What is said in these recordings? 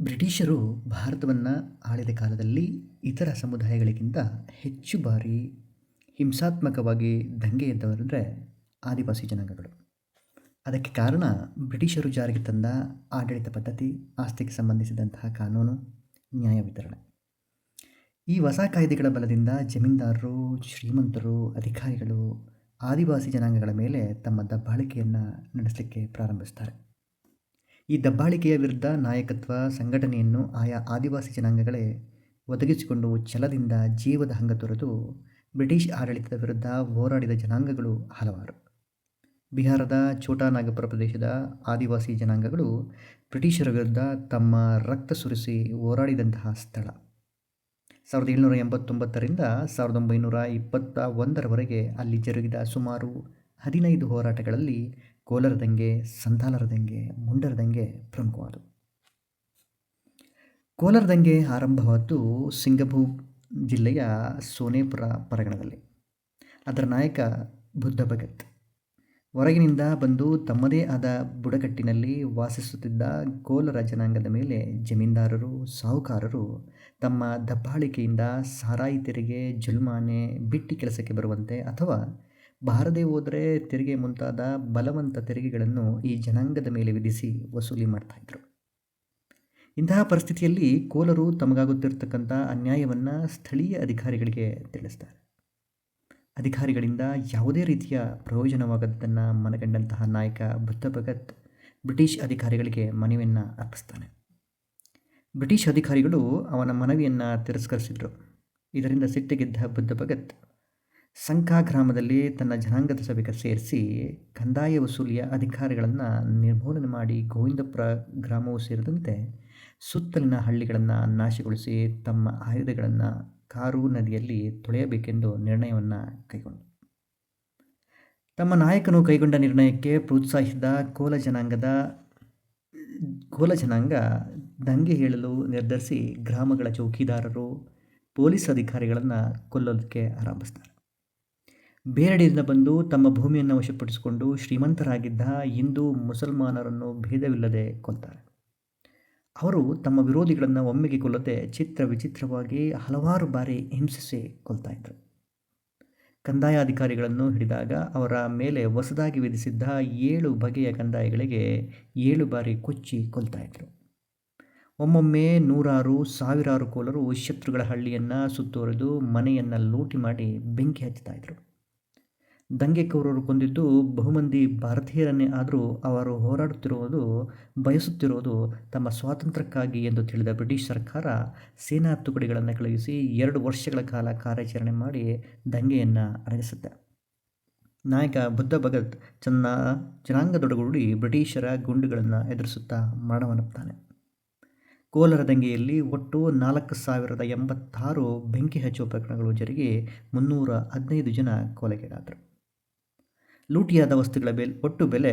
ಬ್ರಿಟಿಷರು ಭಾರತವನ್ನು ಆಳಿದ ಕಾಲದಲ್ಲಿ ಇತರ ಸಮುದಾಯಗಳಿಗಿಂತ ಹೆಚ್ಚು ಬಾರಿ ಹಿಂಸಾತ್ಮಕವಾಗಿ ದಂಗೆ ಎದ್ದವರಂದರೆ ಆದಿವಾಸಿ ಜನಾಂಗಗಳು. ಅದಕ್ಕೆ ಕಾರಣ ಬ್ರಿಟಿಷರು ಜಾರಿಗೆ ತಂದ ಆಡಳಿತ ಪದ್ಧತಿ, ಆಸ್ತಿಗೆ ಸಂಬಂಧಿಸಿದಂತಹ ಕಾನೂನು, ನ್ಯಾಯ ವಿತರಣೆ. ಈ ಹೊಸ ಕಾಯ್ದೆಗಳ ಬಲದಿಂದ ಜಮೀನ್ದಾರರು, ಶ್ರೀಮಂತರು, ಅಧಿಕಾರಿಗಳು, ಆದಿವಾಸಿ ಜನಾಂಗಗಳ ಮೇಲೆ ತಮ್ಮ ದಬ್ಬಾಳಿಕೆಯನ್ನು ನಡೆಸಲಿಕ್ಕೆ ಪ್ರಾರಂಭಿಸ್ತಾರೆ. ಈ ದಬ್ಬಾಳಿಕೆಯ ವಿರುದ್ಧ ನಾಯಕತ್ವ ಸಂಘಟನೆಯನ್ನು ಆಯಾ ಆದಿವಾಸಿ ಜನಾಂಗಗಳೇ ಒದಗಿಸಿಕೊಂಡು ಛಲದಿಂದ ಜೀವದ ಹಂಗ ತೊರೆದು ಬ್ರಿಟಿಷ್ ಆಡಳಿತದ ವಿರುದ್ಧ ಹೋರಾಡಿದ ಜನಾಂಗಗಳು ಹಲವಾರು. ಬಿಹಾರದ ಛೋಟಾ ನಾಗಪುರ ಪ್ರದೇಶದ ಆದಿವಾಸಿ ಜನಾಂಗಗಳು ಬ್ರಿಟಿಷರ ವಿರುದ್ಧ ತಮ್ಮ ರಕ್ತ ಸುರಿಸಿ ಹೋರಾಡಿದಂತಹ ಸ್ಥಳ. ಸಾವಿರದ ಏಳ್ನೂರ ಎಂಬತ್ತೊಂಬತ್ತರಿಂದ ಸಾವಿರದ ಒಂಬೈನೂರ ಇಪ್ಪತ್ತ ಒಂದರವರೆಗೆ ಅಲ್ಲಿ ಜರುಗಿದ ಸುಮಾರು ಹದಿನೈದು ಹೋರಾಟಗಳಲ್ಲಿ ಕೋಲರ ದಂಗೆ ಸಂತಾಲರ ದಂಗೆ ಮುಂಡರ ದಂಗೆ ಪ್ರಮುಖವಾದವು ಕೋಲರ ದಂಗೆ ಆರಂಭವಾದ್ದು ಸಿಂಗಭೂ ಜಿಲ್ಲೆಯ ಸೋನೇಪುರ ಪರಗಣದಲ್ಲಿ. ಅದರ ನಾಯಕ ಬುದ್ಧ ಭಗತ್. ಹೊರಗಿನಿಂದ ಬಂದು ತಮ್ಮದೇ ಆದ ಬುಡಕಟ್ಟಿನಲ್ಲಿ ವಾಸಿಸುತ್ತಿದ್ದ ಕೋಲರ ಜನಾಂಗದ ಮೇಲೆ ಜಮೀನ್ದಾರರು, ಸಾಹುಕಾರರು ತಮ್ಮ ದಬ್ಬಾಳಿಕೆಯಿಂದ ಸಾರಾಯಿ ತೆರಿಗೆ, ಜುಲ್ಮಾನೆ, ಬಿಟ್ಟಿ ಕೆಲಸಕ್ಕೆ ಬರುವಂತೆ ಅಥವಾ ಬಾರದೇ ಹೋದರೆ ತೆರಿಗೆ ಮುಂತಾದ ಬಲವಂತ ತೆರಿಗೆಗಳನ್ನು ಈ ಜನಾಂಗದ ಮೇಲೆ ವಿಧಿಸಿ ವಸೂಲಿ ಮಾಡ್ತಾಯಿದ್ರು ಇಂತಹ ಪರಿಸ್ಥಿತಿಯಲ್ಲಿ ಕೋಲರು ತಮಗಾಗುತ್ತಿರ್ತಕ್ಕಂಥ ಅನ್ಯಾಯವನ್ನು ಸ್ಥಳೀಯ ಅಧಿಕಾರಿಗಳಿಗೆ ತಿಳಿಸ್ತಾರೆ. ಅಧಿಕಾರಿಗಳಿಂದ ಯಾವುದೇ ರೀತಿಯ ಪ್ರಯೋಜನವಾಗದ್ದನ್ನು ಮನಗಂಡಂತಹ ನಾಯಕ ಬುದ್ಧ ಭಗತ್ ಬ್ರಿಟಿಷ್ ಅಧಿಕಾರಿಗಳಿಗೆ ಮನವಿಯನ್ನು ಅರ್ಪಿಸ್ತಾನೆ. ಬ್ರಿಟಿಷ್ ಅಧಿಕಾರಿಗಳು ಅವನ ಮನವಿಯನ್ನು ತಿರಸ್ಕರಿಸಿದರು. ಇದರಿಂದ ಸಿಟ್ಟಿಗೆದ್ದ ಬುದ್ಧ ಭಗತ್ ಸಂಕಾ ಗ್ರಾಮದಲ್ಲಿ ತನ್ನ ಜನಾಂಗದ ಸಭೆಗೆ ಸೇರಿಸಿ ಕಂದಾಯ ವಸೂಲಿಯ ಅಧಿಕಾರಿಗಳನ್ನು ನಿರ್ಮೂಲನೆ ಮಾಡಿ ಗೋವಿಂದಪುರ ಗ್ರಾಮವೂ ಸೇರಿದಂತೆ ಸುತ್ತಲಿನ ಹಳ್ಳಿಗಳನ್ನು ನಾಶಗೊಳಿಸಿ ತಮ್ಮ ಆಯುಧಗಳನ್ನು ಕಾರು ನದಿಯಲ್ಲಿ ತೊಳೆಯಬೇಕೆಂದು ನಿರ್ಣಯವನ್ನು ಕೈಗೊಂಡರು ತಮ್ಮ ನಾಯಕನು ಕೈಗೊಂಡ ನಿರ್ಣಯಕ್ಕೆ ಪ್ರೋತ್ಸಾಹಿಸಿದ ಕೋಲ ಜನಾಂಗದ, ಕೋಲ ಜನಾಂಗ ದಂಗೆ ಹೇಳಲು ನಿರ್ಧರಿಸಿ ಗ್ರಾಮಗಳ ಚೌಕಿದಾರರು, ಪೊಲೀಸ್ ಅಧಿಕಾರಿಗಳನ್ನು ಕೊಲ್ಲೋದಕ್ಕೆ ಆರಂಭಿಸ್ತಾರೆ ಬೇರೆಡೆಯಿಂದ ಬಂದು ತಮ್ಮ ಭೂಮಿಯನ್ನು ವಶಪಡಿಸಿಕೊಂಡು ಶ್ರೀಮಂತರಾಗಿದ್ದ ಹಿಂದೂ ಮುಸಲ್ಮಾನರನ್ನು ಭೇದವಿಲ್ಲದೆ ಕೊಲ್ತಾರೆ ಅವರು ತಮ್ಮ ವಿರೋಧಿಗಳನ್ನು ಒಮ್ಮೆಗೆ ಕೊಲ್ಲದೆ ಚಿತ್ರ ವಿಚಿತ್ರವಾಗಿ ಹಲವಾರು ಬಾರಿ ಹಿಂಸಿಸಿ ಕೊಲ್ತಾ ಇದ್ದರು ಕಂದಾಯ ಅಧಿಕಾರಿಗಳನ್ನು ಹಿಡಿದಾಗ ಅವರ ಮೇಲೆ ಹೊಸದಾಗಿ ವಿಧಿಸಿದ್ದ ಏಳು ಬಗೆಯ ಕಂದಾಯಗಳಿಗೆ ಏಳು ಬಾರಿ ಕೊಚ್ಚಿ ಕೊಲ್ತಾ ಇದ್ದರು ಒಮ್ಮೊಮ್ಮೆ ನೂರಾರು, ಸಾವಿರಾರು ಕೋಲರು ಶತ್ರುಗಳ ಹಳ್ಳಿಯನ್ನು ಸುತ್ತುವರೆದು ಮನೆಯನ್ನು ಲೂಟಿ ಮಾಡಿ ಬೆಂಕಿ ಹಚ್ಚುತ್ತಾ ದಂಗೆಕೋರರು ಕೊಂದಿದ್ದು ಬಹುಮಂದಿ ಭಾರತೀಯರನ್ನೇ ಆದರೂ ಅವರು ಹೋರಾಡುತ್ತಿರುವುದು, ಬಯಸುತ್ತಿರುವುದು ತಮ್ಮ ಸ್ವಾತಂತ್ರ್ಯಕ್ಕಾಗಿ ಎಂದು ತಿಳಿದ ಬ್ರಿಟಿಷ್ ಸರ್ಕಾರ ಸೇನಾ ತುಕಡಿಗಳನ್ನು ಕಳುಹಿಸಿ ಎರಡು ವರ್ಷಗಳ ಕಾಲ ಕಾರ್ಯಾಚರಣೆ ಮಾಡಿ ದಂಗೆಯನ್ನು ಅಡಗಿಸುತ್ತೆ ನಾಯಕ ಬುದ್ಧ ಭಗತ್ ಚೆನ್ನ ಜನಾಂಗದೊಡಗೂಡಿ ಬ್ರಿಟಿಷರ ಗುಂಡುಗಳನ್ನು ಎದುರಿಸುತ್ತಾ ಮರಣವನ್ನುತ್ತಾನೆ ಕೋಲರ ದಂಗೆಯಲ್ಲಿ ಒಟ್ಟು ನಾಲ್ಕು ಸಾವಿರದ ಎಂಬತ್ತಾರು ಬೆಂಕಿ ಹಚ್ಚುವ ಪ್ರಕರಣಗಳು ಜರುಗಿ ಮುನ್ನೂರ ಹದಿನೈದು ಜನ ಕೊಲೆಗೀಡಾದರು. ಲೂಟಿಯಾದ ವಸ್ತುಗಳ ಬೆಲೆ, ಒಟ್ಟು ಬೆಲೆ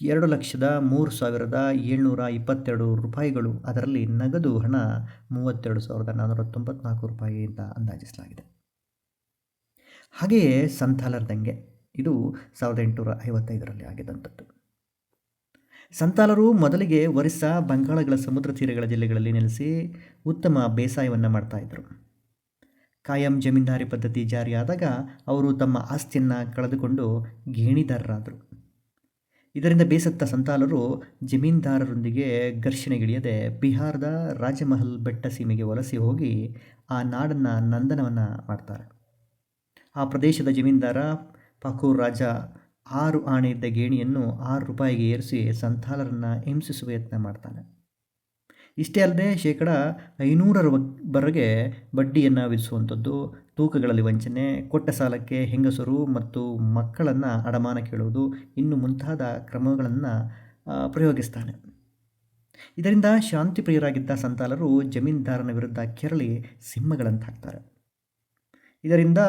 ಎರಡು ಲಕ್ಷದ ಮೂರು ಸಾವಿರದ ಏಳ್ನೂರ ಇಪ್ಪತ್ತೆರಡು ರೂಪಾಯಿಗಳು. ಅದರಲ್ಲಿ ನಗದು ಹಣ ಮೂವತ್ತೆರಡು ಸಾವಿರದ ನಾನ್ನೂರ ತೊಂಬತ್ನಾಲ್ಕು ರೂಪಾಯಿ ಅಂತ ಅಂದಾಜಿಸಲಾಗಿದೆ. ಹಾಗೆಯೇ ಸಂತಾಲರ ದಂಗೆ ಇದು ಸಾವಿರದ ಎಂಟುನೂರ ಐವತ್ತೈದರಲ್ಲಿ ಆಗಿದ್ದಂಥದ್ದು ಸಂತಾಲರು ಮೊದಲಿಗೆ ಒರಿಸ್ಸಾ, ಬಂಗಾಳಗಳ ಸಮುದ್ರ ತೀರಗಳ ಜಿಲ್ಲೆಗಳಲ್ಲಿ ನೆಲೆಸಿ ಉತ್ತಮ ಬೇಸಾಯವನ್ನು ಮಾಡ್ತಾಯಿದ್ರು ಕಾಯಂ ಜಮೀನ್ದಾರಿ ಪದ್ಧತಿ ಜಾರಿಯಾದಾಗ ಅವರು ತಮ್ಮ ಆಸ್ತಿಯನ್ನು ಕಳೆದುಕೊಂಡು ಗೇಣಿದಾರರಾದರು. ಇದರಿಂದ ಬೇಸತ್ತ ಸಂತಾಲರು ಜಮೀನ್ದಾರರೊಂದಿಗೆ ಘರ್ಷಣೆಗಿಳಿಯದೆ ಬಿಹಾರದ ರಾಜಮಹಲ್ ಬೆಟ್ಟ ಸೀಮೆಗೆ ವಲಸೆ ಹೋಗಿ ಆ ನಾಡನ್ನು ನಂದನವನ್ನು ಮಾಡ್ತಾರೆ. ಆ ಪ್ರದೇಶದ ಜಮೀನ್ದಾರ ಪಾಕೂರ್ ರಾಜ ಆರು ಆಣೆ ಇದ್ದ ಗೇಣಿಯನ್ನು ಆರು ರೂಪಾಯಿಗೆ ಏರಿಸಿ ಸಂತಾಲರನ್ನು ಹಿಂಸಿಸುವ ಯತ್ನ ಮಾಡ್ತಾನೆ. ಇಷ್ಟೇ ಅಲ್ಲದೆ ಶೇಕಡ ಐನೂರರವರೆಗೆ ಬಡ್ಡಿಯನ್ನು ವಿಧಿಸುವಂಥದ್ದು, ತೂಕಗಳಲ್ಲಿ ವಂಚನೆ, ಕೊಟ್ಟ ಸಾಲಕ್ಕೆ ಹೆಂಗಸರು ಮತ್ತು ಮಕ್ಕಳನ್ನು ಅಡಮಾನ ಕೇಳುವುದು ಇನ್ನು ಮುಂತಾದ ಕ್ರಮಗಳನ್ನು ಪ್ರಯೋಗಿಸ್ತಾನೆ. ಇದರಿಂದ ಶಾಂತಿಪ್ರಿಯರಾಗಿದ್ದ ಸಂತಾಲರು ಜಮೀನ್ದಾರನ ವಿರುದ್ಧ ಕೆರಳಿ ಸಿಂಹಗಳಂತಾಗ್ತಾರೆ. ಇದರಿಂದ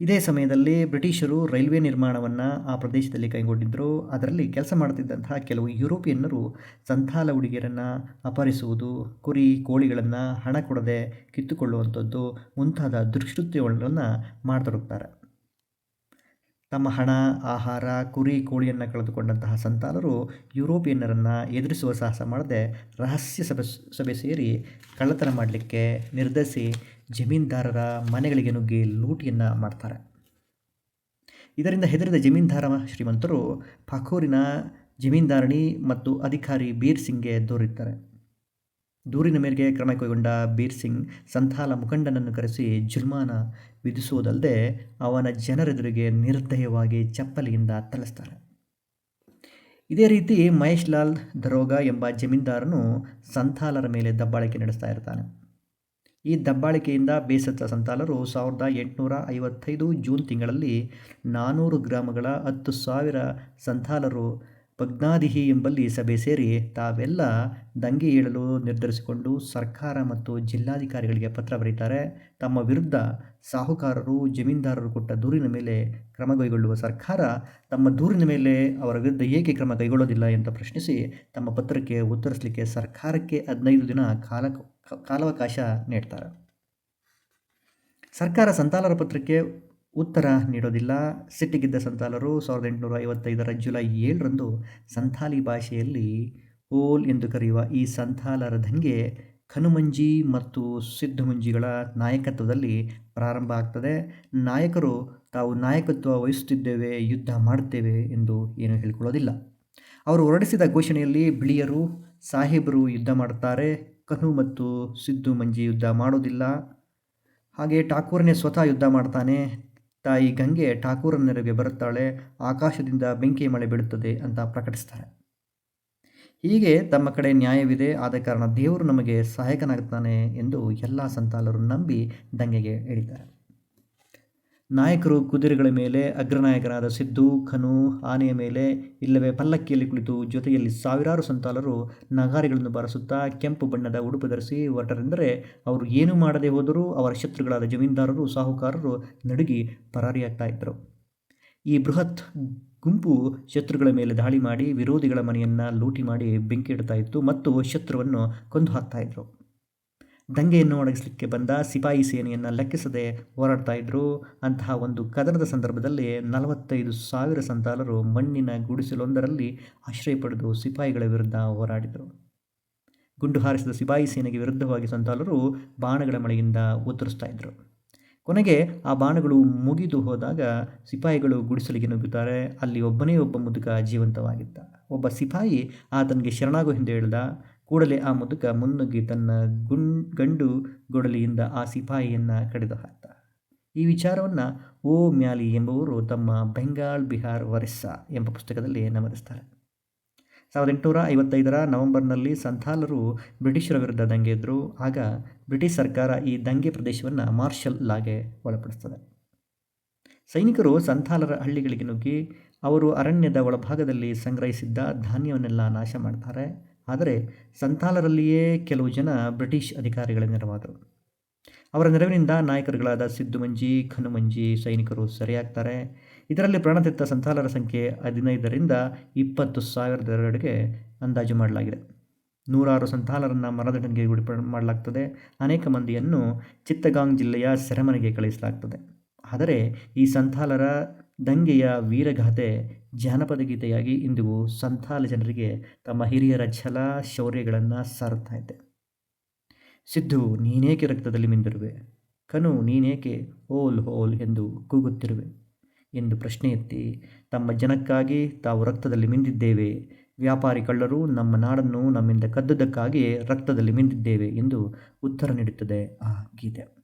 ಇದೇ ಸಮಯದಲ್ಲಿ ಬ್ರಿಟಿಷರು ರೈಲ್ವೆ ನಿರ್ಮಾಣವನ್ನು ಆ ಪ್ರದೇಶದಲ್ಲಿ ಕೈಗೊಂಡಿದ್ದರು ಅದರಲ್ಲಿ ಕೆಲಸ ಮಾಡುತ್ತಿದ್ದಂತಹ ಕೆಲವು ಯುರೋಪಿಯನ್ನರು ಸಂತಾಲ ಹುಡುಗಿಯರನ್ನು ಅಪಹರಿಸುವುದು, ಕುರಿ ಕೋಳಿಗಳನ್ನು ಹಣ ಕೊಡದೆ ಕಿತ್ತುಕೊಳ್ಳುವಂಥದ್ದು ಮುಂತಾದ ದುಷ್ಕೃತ್ಯಗಳನ್ನು ಮಾಡ್ತಿರುತ್ತಾರೆ ತಮ್ಮ ಹಣ, ಆಹಾರ, ಕುರಿ ಕೋಳಿಯನ್ನು ಕಳೆದುಕೊಂಡಂತಹ ಸಂತಾಲರು ಯುರೋಪಿಯನ್ನರನ್ನು ಎದುರಿಸುವ ಸಾಹಸ ಮಾಡದೆ ರಹಸ್ಯ ಸಭೆ ಸಭೆ ಸೇರಿ ಕಳ್ಳತನ ಮಾಡಲಿಕ್ಕೆ ನಿರ್ಧರಿಸಿ ಜಮೀನ್ದಾರರ ಮನೆಗಳಿಗೆ ನುಗ್ಗಿ ಲೂಟಿಯನ್ನು ಮಾಡ್ತಾರೆ. ಇದರಿಂದ ಹೆದರಿದ ಜಮೀನ್ದಾರ ಶ್ರೀಮಂತರು ಪಾಖೂರಿನ ಜಮೀನ್ದಾರಣಿ ಮತ್ತು ಅಧಿಕಾರಿ ಬೀರ್ ಸಿಂಗ್ಗೆ ದೂರಿರ್ತಾರೆ ದೂರಿನ ಮೇರೆಗೆ ಕ್ರಮ ಕೈಗೊಂಡ ಬೀರ್ ಸಿಂಗ್ ಸಂಥಾಲ ಮುಖಂಡನನ್ನು ಕರೆಸಿ ಜುಲ್ಮಾನ ವಿಧಿಸುವುದಲ್ಲದೆ ಅವನ ಜನರೆದುರಿಗೆ ನಿರ್ದಯವಾಗಿ ಚಪ್ಪಲಿಯಿಂದ ತಳಿಸ್ತಾರೆ ಇದೇ ರೀತಿ ಮಹೇಶ್ ಲಾಲ್ ದರೋಗ ಎಂಬ ಜಮೀನ್ದಾರನು ಸಂಥಾಲರ ಮೇಲೆ ದಬ್ಬಾಳಿಕೆ ನಡೆಸ್ತಾ ಇರ್ತಾನೆ. ಈ ದಬ್ಬಾಳಿಕೆಯಿಂದ ಬೇಸತ್ತ ಸಂತಾಲರು ಸಾವಿರದ ಎಂಟುನೂರ ಐವತ್ತೈದು ಜೂನ್ ತಿಂಗಳಲ್ಲಿ ನಾನ್ನೂರು ಗ್ರಾಮಗಳ ಹತ್ತು ಸಾವಿರ ಸಂತಾಲರು ಪಗ್ನಾದಿಹಿ ಎಂಬಲ್ಲಿ ಸಭೆ ಸೇರಿ ತಾವೆಲ್ಲ ದಂಗೆ ಏಳಲು ನಿರ್ಧರಿಸಿಕೊಂಡು ಸರ್ಕಾರ ಮತ್ತು ಜಿಲ್ಲಾಧಿಕಾರಿಗಳಿಗೆ ಪತ್ರ ಬರೀತಾರೆ. ತಮ್ಮ ವಿರುದ್ಧ ಸಾಹುಕಾರರು, ಜಮೀನ್ದಾರರು ಕೊಟ್ಟ ದೂರಿನ ಮೇಲೆ ಕ್ರಮ ಕೈಗೊಳ್ಳುವ ಸರ್ಕಾರ ತಮ್ಮ ದೂರಿನ ಮೇಲೆ ಅವರ ವಿರುದ್ಧ ಏಕೆ ಕ್ರಮ ಕೈಗೊಳ್ಳೋದಿಲ್ಲ ಅಂತ ಪ್ರಶ್ನಿಸಿ ತಮ್ಮ ಪತ್ರಕ್ಕೆ ಉತ್ತರಿಸಲಿಕ್ಕೆ ಸರ್ಕಾರಕ್ಕೆ ಹದಿನೈದು ದಿನ ಕಾಲ ಕಾಲಾವಕಾಶ ನೀಡ್ತಾರೆ. ಸರ್ಕಾರ ಸಂತಾಲರ ಪತ್ರಕ್ಕೆ ಉತ್ತರ ನೀಡೋದಿಲ್ಲ. ಸಿಟ್ಟಿಗಿದ್ದ ಸಂತಾಲರು ಸಾವಿರದ ಎಂಟುನೂರ ಐವತ್ತೈದರ ಜುಲೈ ಏಳರಂದು ಸಂಥಾಲಿ ಭಾಷೆಯಲ್ಲಿ ಓಲ್ ಎಂದು ಕರೆಯುವ ಈ ಸಂಥಾಲರ ದಂಗೆ ಕನುಮಂಜಿ ಮತ್ತು ಸಿದ್ಧಮಂಜಿಗಳ ನಾಯಕತ್ವದಲ್ಲಿ ಪ್ರಾರಂಭ ಆಗ್ತದೆ. ನಾಯಕರು, ತಾವು ನಾಯಕತ್ವ ವಹಿಸುತ್ತಿದ್ದೇವೆ, ಯುದ್ಧ ಮಾಡುತ್ತೇವೆ ಎಂದು ಏನು ಹೇಳಿಕೊಳ್ಳೋದಿಲ್ಲ. ಅವರು ಹೊರಡಿಸಿದ ಘೋಷಣೆಯಲ್ಲಿ ಬಿಳಿಯರು, ಸಾಹೇಬರು ಯುದ್ಧ ಮಾಡುತ್ತಾರೆ, ಕನು ಮತ್ತು ಸಿದ್ದು ಮಂಜಿ ಯುದ್ಧ ಮಾಡೋದಿಲ್ಲ. ಹಾಗೆ ಠಾಕೂರನೇ ಸ್ವತಃ ಯುದ್ಧ ಮಾಡ್ತಾನೆ. ತಾಯಿ ಗಂಗೆ ಠಾಕೂರನ ನೆರವಿಗೆ ಬರುತ್ತಾಳೆ, ಆಕಾಶದಿಂದ ಬೆಂಕಿ ಮಳೆ ಬೀಳುತ್ತದೆ ಅಂತ ಪ್ರಕಟಿಸ್ತಾರೆ. ಹೀಗೆ ತಮ್ಮ ಕಡೆ ನ್ಯಾಯವಿದೆ, ಆದ ಕಾರಣ ದೇವರು ನಮಗೆ ಸಹಾಯಕನಾಗುತ್ತಾನೆ ಎಂದು ಎಲ್ಲ ಸಂತಾಲರು ನಂಬಿ ದಂಗೆಗೆ ಇಳಿತಾರೆ ನಾಯಕರು ಕುದುರೆಗಳ ಮೇಲೆ ಅಗ್ರನಾಯಕನಾದ ಸಿದ್ದು ಖನು ಆನೆಯ ಮೇಲೆ ಇಲ್ಲವೇ ಪಲ್ಲಕ್ಕಿಯಲ್ಲಿ ಕುಳಿತು ಜೊತೆಯಲ್ಲಿ ಸಾವಿರಾರು ಸಂತಾಲರು ನಗಾರಿಗಳನ್ನು ಬಾರಿಸುತ್ತಾ ಕೆಂಪು ಬಣ್ಣದ ಉಡುಪು ಧರಿಸಿ ಹೊರಟರೆಂದರೆ ಅವರು ಏನು ಮಾಡದೆ ಹೋದರೂ ಅವರ ಶತ್ರುಗಳಾದ ಜಮೀನ್ದಾರರು, ಸಾಹುಕಾರರು ನಡುಗಿ ಪರಾರಿಯಾಗ್ತಾ ಇದ್ದರು. ಈ ಬೃಹತ್ ಗುಂಪು ಶತ್ರುಗಳ ಮೇಲೆ ದಾಳಿ ಮಾಡಿ ವಿರೋಧಿಗಳ ಮನೆಯನ್ನು ಲೂಟಿ ಮಾಡಿ ಬೆಂಕಿ ಇಡ್ತಾ ಇತ್ತು ಮತ್ತು ಶತ್ರುವನ್ನು ಕೊಂದು ಹಾಕ್ತಾ ಇದ್ರು. ದಂಗೆಯನ್ನು ಒಣಗಿಸಲಿಕ್ಕೆ ಬಂದ ಸಿಪಾಯಿ ಸೇನೆಯನ್ನು ಲೆಕ್ಕಿಸದೆ ಹೋರಾಡ್ತಾ ಇದ್ದರು ಅಂತಹ ಒಂದು ಕದನದ ಸಂದರ್ಭದಲ್ಲಿ ನಲವತ್ತೈದು ಸಾವಿರ ಸಂತಾಲರು ಮಣ್ಣಿನ ಗುಡಿಸಲೊಂದರಲ್ಲಿ ಆಶ್ರಯ ಪಡೆದು ಸಿಪಾಯಿಗಳ ವಿರುದ್ಧ ಹೋರಾಡಿದರು. ಗುಂಡು ಹಾರಿಸಿದ ಸಿಪಾಯಿ ಸೇನೆಗೆ ವಿರುದ್ಧವಾಗಿ ಸಂತಾಲರು ಬಾಣಗಳ ಮಳೆಯಿಂದ ಉತ್ತರಿಸ್ತಾ ಇದ್ದರು ಕೊನೆಗೆ ಆ ಬಾಣಗಳು ಮುಗಿದು ಹೋದಾಗ ಸಿಪಾಯಿಗಳು ಗುಡಿಸಲಿಗೆ ನುಗ್ಗುತ್ತಾರೆ. ಅಲ್ಲಿ ಒಬ್ಬನೇ ಒಬ್ಬ ಮುದುಕ ಜೀವಂತವಾಗಿದ್ದ. ಒಬ್ಬ ಸಿಪಾಯಿ ಆತನಿಗೆ ಶರಣಾಗು ಹಿಂದೆ ಹೇಳಿದ ಕೂಡಲೇ ಆ ಮುದುಕ ಮುನ್ನುಗ್ಗಿ ತನ್ನ ಗುಣ್, ಗಂಡು ಗೊಡಲಿಯಿಂದ ಆ ಸಿಪಾಯಿಯನ್ನು ಕಡಿದು ಹಾಕ್ತ. ಈ ವಿಚಾರವನ್ನು ಓ ಮ್ಯಾಲಿ ಎಂಬುವರು ತಮ್ಮ ಬೆಂಗಾಳ್ ಬಿಹಾರ್ ಒರಿಸ್ಸಾ ಎಂಬ ಪುಸ್ತಕದಲ್ಲಿ ನಮೂದಿಸ್ತಾರೆ. ಸಾವಿರದ ಎಂಟುನೂರ ಐವತ್ತೈದರ ನವೆಂಬರ್ನಲ್ಲಿ ಸಂಥಾಲರು ಬ್ರಿಟಿಷರ ವಿರುದ್ಧ ದಂಗೆ ಇದ್ದರು ಆಗ ಬ್ರಿಟಿಷ್ ಸರ್ಕಾರ ಈ ದಂಗೆ ಪ್ರದೇಶವನ್ನು ಮಾರ್ಷಲ್ ಲಾಗೆ ಒಳಪಡಿಸ್ತದೆ. ಸೈನಿಕರು ಸಂಥಾಲರ ಹಳ್ಳಿಗಳಿಗೆ ನುಗ್ಗಿ, ಅವರು ಅರಣ್ಯದ ಒಳಭಾಗದಲ್ಲಿ ಸಂಗ್ರಹಿಸಿದ್ದ ಧಾನ್ಯವನ್ನೆಲ್ಲ ನಾಶ ಮಾಡ್ತಾರೆ. ಆದರೆ ಸಂತಾಲರಲ್ಲಿಯೇ ಕೆಲವು ಜನ ಬ್ರಿಟಿಷ್ ಅಧಿಕಾರಿಗಳ ನೆರವಾದರು. ಅವರ ನೆರವಿನಿಂದ ನಾಯಕರುಗಳಾದ ಸಿದ್ದುಮಂಜಿ ಖನುಮಂಜಿ ಸೈನಿಕರು ಸರಿಯಾಗ್ತಾರೆ. ಇದರಲ್ಲಿ ಪ್ರಾಣತೆತ್ತ ಸಂತಾಲರ ಸಂಖ್ಯೆ ಹದಿನೈದರಿಂದ ಇಪ್ಪತ್ತು ಸಾವಿರದವರೆಗೆ ಅಂದಾಜು ಮಾಡಲಾಗಿದೆ. ನೂರಾರು ಸಂತಾಲರನ್ನು ಮರಣದಂಡನೆಗೆ ಗುಡಿ ಮಾಡಲಾಗ್ತದೆ. ಅನೇಕ ಮಂದಿಯನ್ನು ಚಿತ್ತಗಾಂಗ್ ಜಿಲ್ಲೆಯ ಸೆರೆಮನೆಗೆ ಕಳಿಸಲಾಗ್ತದೆ. ಆದರೆ ಈ ಸಂತಾಲರ ದಂಗೆಯ ವೀರಗಾಥೆ ಜಾನಪದ ಗೀತೆಯಾಗಿ ಇಂದಿಗೂ ಸಂತಾಲ ಜನರಿಗೆ ತಮ್ಮ ಹಿರಿಯರ ಛಲ ಶೌರ್ಯಗಳನ್ನು ಸಾರುತ್ತಾ ಇದೆ. ಸಿದ್ದು, ನೀನೇಕೆ ರಕ್ತದಲ್ಲಿ ಮಿಂದಿರುವೆ? ಕನು, ನೀನೇಕೆ ಓಲ್ ಹೋಲ್ ಎಂದು ಕೂಗುತ್ತಿರುವೆ? ಎಂದು ಪ್ರಶ್ನೆ ಎತ್ತಿ, ತಮ್ಮ ಜನಕ್ಕಾಗಿ ತಾವು ರಕ್ತದಲ್ಲಿ ಮಿಂದಿದ್ದೇವೆ. ವ್ಯಾಪಾರಿ ಕಳ್ಳರು ನಮ್ಮ ನಾಡನ್ನು ನಮ್ಮಿಂದ ಕದ್ದುದಕ್ಕಾಗಿ ರಕ್ತದಲ್ಲಿ ಮಿಂದಿದ್ದೇವೆ ಎಂದು ಉತ್ತರ ನೀಡುತ್ತದೆ ಆ ಗೀತೆ.